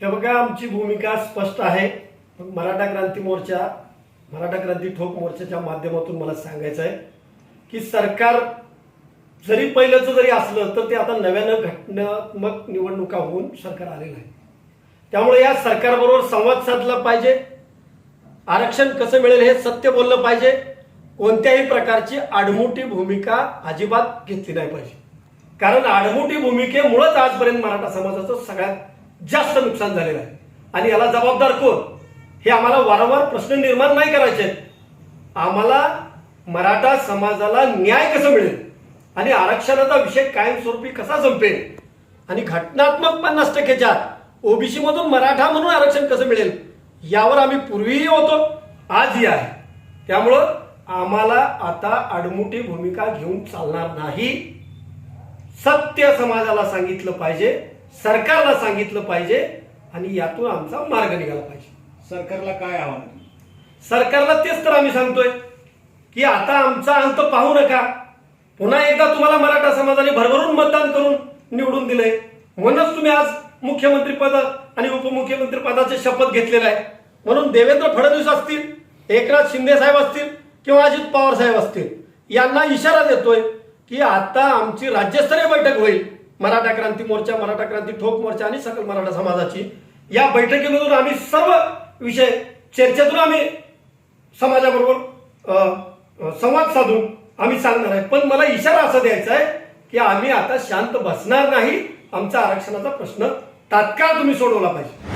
हे बघा आमची भूमिका स्पष्ट आहे. मराठा क्रांती मोर्चा मराठा क्रांती ठोक मोर्चाच्या माध्यमातून मला सांगायचं आहे की सरकार जरी पहिलंचं जरी असलं तर ते आता नव्यानं घटनात्मक निवडणुका होऊन सरकार आलेलं आहे. त्यामुळे या सरकारबरोबर संवाद साधला पाहिजे. आरक्षण कसं मिळेल हे सत्य बोललं पाहिजे. कोणत्याही प्रकारची आडमुठी भूमिका अजिबात घेतली नाही पाहिजे. कारण आडमुठी भूमिकेमुळेच आजपर्यंत मराठा समाजाचं सगळ्यात जास्त नुकसान झालेलं आहे. आणि याला जबाबदार कोण? हे आम्हाला वारंवार प्रश्न निर्माण नाही करायचे. आम्हाला मराठा समाजाला न्याय कसं मिळेल? आणि आरक्षणाचा विषय कायमस्वरूपी कसा संपेल? आणि घटनात्मक पन्नास टक्केच्या ओबीसी मधून मराठा म्हणून आरक्षण कसं मिळेल? यावर आम्ही पूर्वीही होतो आजही आहे. त्यामुळं आम्हाला आता आडमुठी भूमिका घेऊन चालणार नाही. सत्य समाजाला सांगितलं पाहिजे. सरकारला सांगितलं पाहिजे आणि यातून आमचा मार्ग निघाला पाहिजे. सरकारला काय आव्हान सरकारला तेच तर आम्ही सांगतोय की आता आमचा अंत पाहू नका. पुन्हा एकदा तुम्हाला मराठा समाजाने भरभरून मतदान करून निवडून दिलंय. म्हणूनच तुम्ही आज मुख्यमंत्री पद आणि उपमुख्यमंत्री पदाचे शपथ घेतलेला आहे. म्हणून देवेंद्र फडणवीस असतील एकनाथ शिंदे साहेब असतील किंवा अजित पवार साहेब असतील यांना इशारा देतोय की आता आमची राज्यस्तरीय बैठक होईल. मराठा क्रांती मोर्चा मराठा क्रांती ठोक मोर्चा आणि सकल मराठा समाजाची. या बैठकीमधून आम्ही सर्व विषय चर्चेतून आम्ही समाजाबरोबर संवाद साधून आम्ही सांगणार आहे. पण मला इशारा असा द्यायचा आहे की आम्ही आता शांत बसणार नाही. आमचा आरक्षणाचा प्रश्न तात्काळ तुम्ही सोडवला पाहिजे.